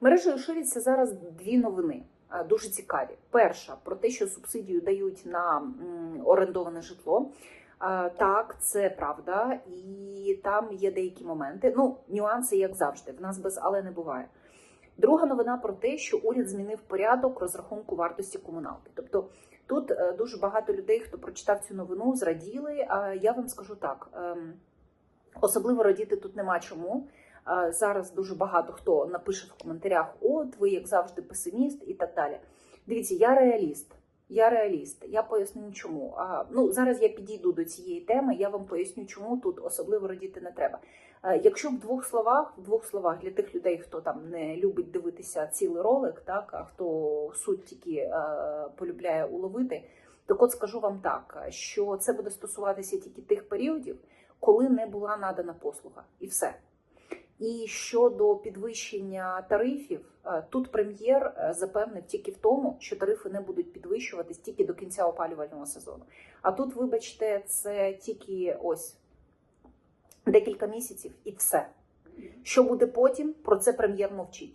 Мережею ширяться зараз дві новини. е, Дуже цікаві. Перша про те, що субсидію дають на орендоване житло. Е, Так, це правда, і там є деякі моменти. Ну, нюанси, як завжди, в нас без але не буває. Друга новина про те, що уряд змінив порядок розрахунку вартості комуналки. Тобто тут е, дуже багато людей, хто прочитав цю новину, зраділи. А я вам скажу так: ем, особливо радіти тут нема чому. Зараз дуже багато хто напише в коментарях: от ви, як завжди, песиміст і так далі. Дивіться, я реаліст. Я реаліст. Я поясню чому. А, ну зараз я підійду до цієї теми. Я вам поясню, чому тут особливо радіти не треба. Е, Якщо в двох словах, в двох словах для тих людей, хто там не любить дивитися цілий ролик, так а хто суть тільки е, полюбляє уловити, так от скажу вам так, що це буде стосуватися тільки тих періодів, коли не була надана послуга, і все. І щодо підвищення тарифів, е, тут прем'єр е, запевнив тільки в тому, що тарифи не будуть підвищуватись тільки до кінця опалювального сезону. А тут, вибачте, це тільки ось декілька місяців і все. Що буде потім, про це прем'єр мовчить.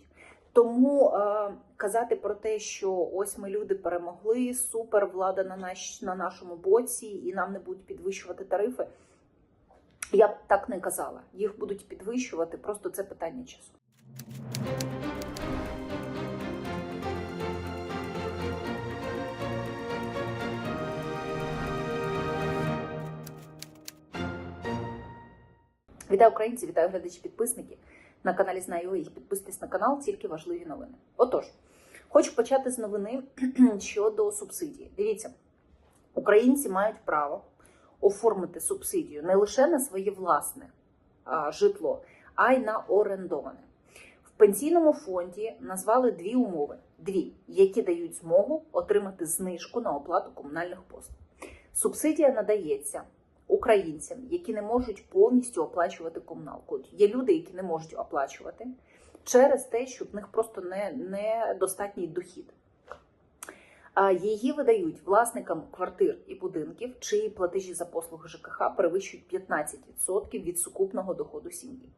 Тому е, казати про те, що ось ми люди перемогли, супер, влада на, наш, на нашому боці, і нам не будуть підвищувати тарифи. Я б так не казала. Їх будуть підвищувати, просто це питання часу. Вітаю українці, вітаю глядачі підписники на каналі Знаю їх. Підписуйтесь на канал, тільки важливі новини. Отож, хочу почати з новини щодо субсидії. Дивіться, українці мають право оформити субсидію не лише на своє власне житло, а й на орендоване. В пенсійному фонді назвали дві умови: дві, які дають змогу отримати знижку на оплату комунальних послуг. Субсидія надається українцям, які не можуть повністю оплачувати комуналку. Є люди, які не можуть оплачувати через те, що в них просто не, недостатній дохід. Її видають власникам квартир і будинків, чиї платежі за послуги ЖКХ перевищують 15% від сукупного доходу сім'ї.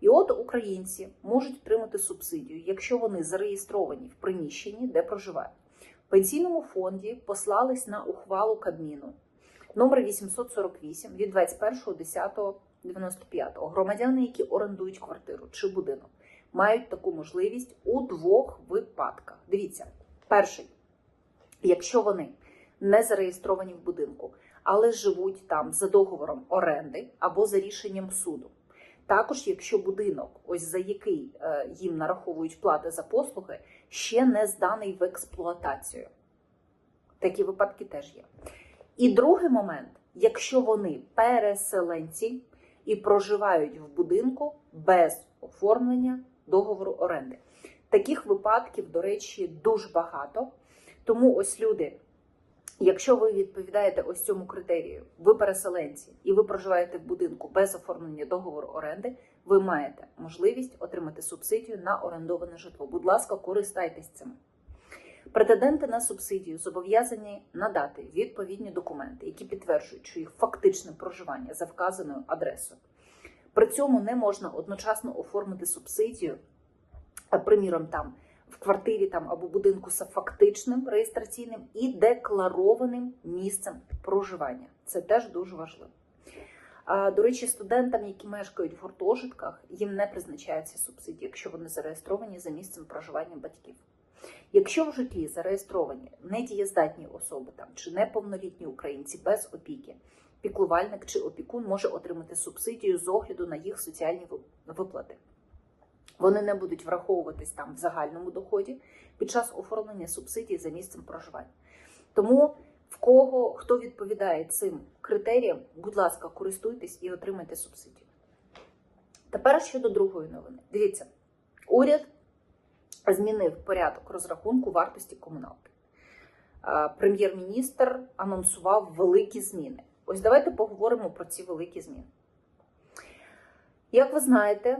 І от українці можуть отримати субсидію, якщо вони зареєстровані в приміщенні, де проживають. В пенсійному фонді послались на ухвалу Кабміну номер 848 від 21.10.95. Громадяни, які орендують квартиру чи будинок, мають таку можливість у двох випадках. Дивіться, перший, якщо вони не зареєстровані в будинку, але живуть там за договором оренди або за рішенням суду. Також, якщо будинок, ось за який е, їм нараховують плати за послуги, ще не зданий в експлуатацію. Такі випадки теж є. І другий момент, якщо вони переселенці і проживають в будинку без оформлення договору оренди. Таких випадків, до речі, дуже багато. Тому ось люди, якщо ви відповідаєте ось цьому критерію, ви переселенці і ви проживаєте в будинку без оформлення договору оренди, ви маєте можливість отримати субсидію на орендоване житло. Будь ласка, користайтесь цим. Претенденти на субсидію зобов'язані надати відповідні документи, які підтверджують, що їх фактичне проживання за вказаною адресою. При цьому не можна одночасно оформити субсидію, приміром, там в квартирі там або будинку з фактичним реєстраційним і декларованим місцем проживання. Це теж дуже важливо. До речі, студентам, які мешкають в гуртожитках, їм не призначається субсидія, якщо вони зареєстровані за місцем проживання батьків. Якщо в житлі зареєстровані недієздатні особи там чи неповнолітні українці без опіки, піклувальник чи опікун може отримати субсидію з огляду на їх соціальні виплати. Вони не будуть враховуватись там в загальному доході під час оформлення субсидій за місцем проживання. Тому в кого хто відповідає цим критеріям, будь ласка, користуйтесь і отримайте субсидію. Тепер щодо другої новини. Дивіться, уряд змінив порядок розрахунку вартості комуналки. Прем'єр-міністр анонсував великі зміни. Ось давайте поговоримо про ці великі зміни. Як ви знаєте,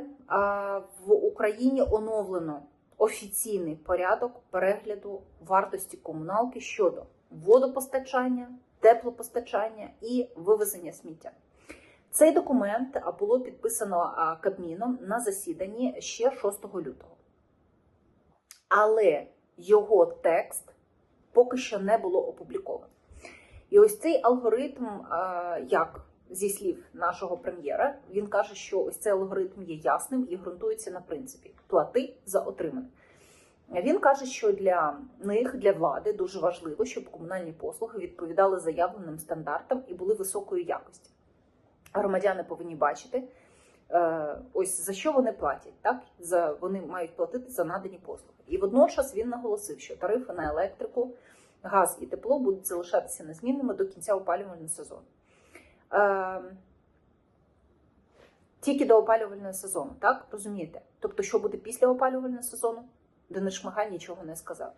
в Україні оновлено офіційний порядок перегляду вартості комуналки щодо водопостачання, теплопостачання і вивезення сміття. Цей документ було підписано Кабміном на засіданні ще 6 лютого. але його текст поки що не було опубліковано. І ось цей алгоритм, як зі слів нашого прем'єра, він каже, що ось цей алгоритм є ясним і ґрунтується на принципі плати за отримане. Він каже, що для них, для влади, дуже важливо, щоб комунальні послуги відповідали заявленим стандартам і були високої якості. Громадяни повинні бачити, е, ось за що вони платять. Так за вони мають платити за надані послуги. І водночас він наголосив, що тарифи на електрику, газ і тепло будуть залишатися незмінними до кінця опалювального сезону. Е, Тільки до опалювального сезону, так розумієте? Тобто, що буде після опалювального сезону? Денис Шмигаль нічого не сказав.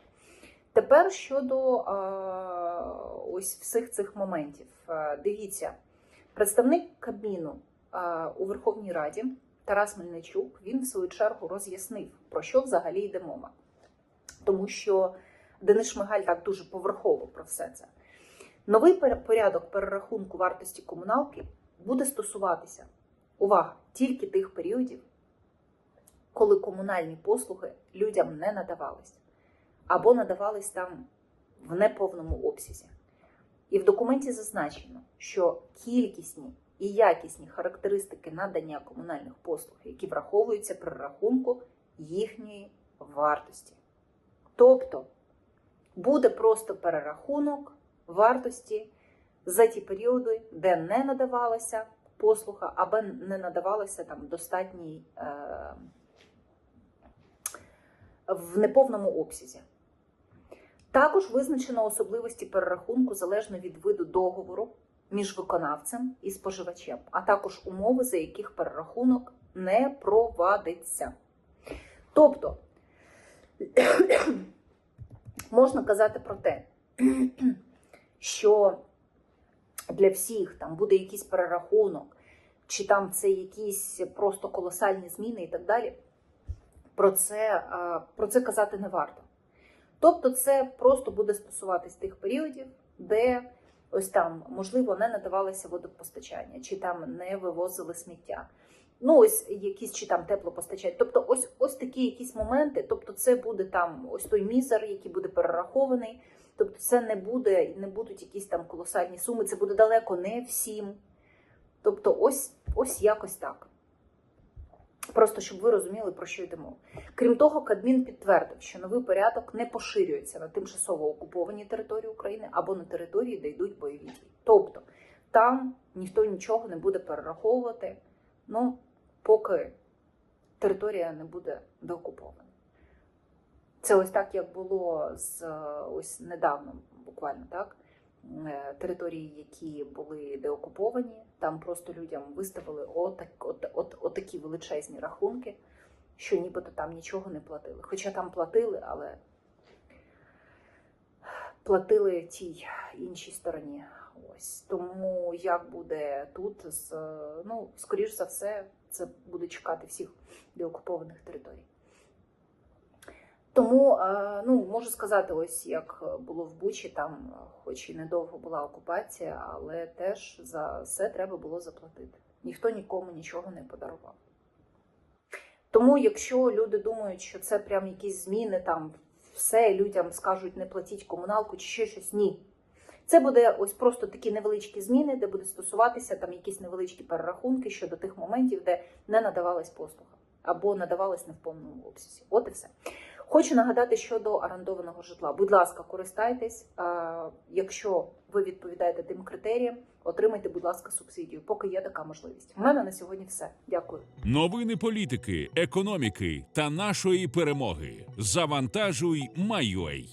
Тепер щодо е, ось всіх цих моментів, Е, дивіться, представник Кабміну е, у Верховній Раді Тарас Мельничук він в свою чергу роз'яснив, про що взагалі йде мова. Тому що Денис Шмигаль так дуже поверхово про все це. Новий порядок перерахунку вартості комуналки буде стосуватися, увага, тільки тих періодів, коли комунальні послуги людям не надавались, або надавались там в неповному обсязі. І в документі зазначено, що кількісні і якісні характеристики надання комунальних послуг, які враховуються при рахунку їхньої вартості. Тобто буде просто перерахунок вартості за ті періоди, де не надавалася послуга, або не надавалася там достатній е, в неповному обсязі. Також визначено особливості перерахунку залежно від виду договору між виконавцем і споживачем, а також умови, за яких перерахунок не провадиться. Тобто можна казати про те, що для всіх там буде якийсь перерахунок, чи там це якісь просто колосальні зміни і так далі. Про це, про це казати не варто. Тобто, це просто буде стосуватись тих періодів, де ось там, можливо, не надавалося водопостачання, чи там не вивозили сміття. Ну, ось якісь чи там теплопостачання. Тобто, ось ось такі якісь моменти. Тобто, це буде там ось той мізер, який буде перерахований. Тобто, це не буде, не будуть якісь там колосальні суми, це буде далеко не всім. Тобто, ось, ось якось так. Просто щоб ви розуміли, про що йде мова. Крім того, Кабмін підтвердив, що новий порядок не поширюється на тимчасово окуповані території України або на території, де йдуть бойові дії. Тобто там ніхто нічого не буде перераховувати, ну, поки територія не буде деокупована. Це ось так, як було з ось недавно, буквально так. е, Території, які були деокуповані, там просто людям виставили отак, от, от, отакі величезні рахунки, що нібито там нічого не платили. Хоча там платили, але платили тій іншій стороні. Ось тому як буде тут, з ну скоріш за все, це буде чекати всіх деокупованих територій. Тому е, ну можу сказати, ось як було в Бучі, там, е, хоч і недовго була окупація, але теж за все треба було заплатити. Ніхто нікому нічого не подарував. Тому, якщо люди думають, що це прям якісь зміни, там все людям скажуть не платіть комуналку чи ще щось, ні. Це буде ось просто такі невеличкі зміни, де буде стосуватися там якісь невеличкі перерахунки щодо тих моментів, де не надавалась послуга або надавалась не в повному обсязі. От і все. Хочу нагадати щодо орендованого житла. Будь ласка, користайтесь. А, Якщо ви відповідаєте тим критеріям, отримайте, будь ласка, субсидію, поки є така можливість. У мене на сьогодні все. Дякую. Новини політики, економіки та нашої перемоги. Завантажуй, Майой.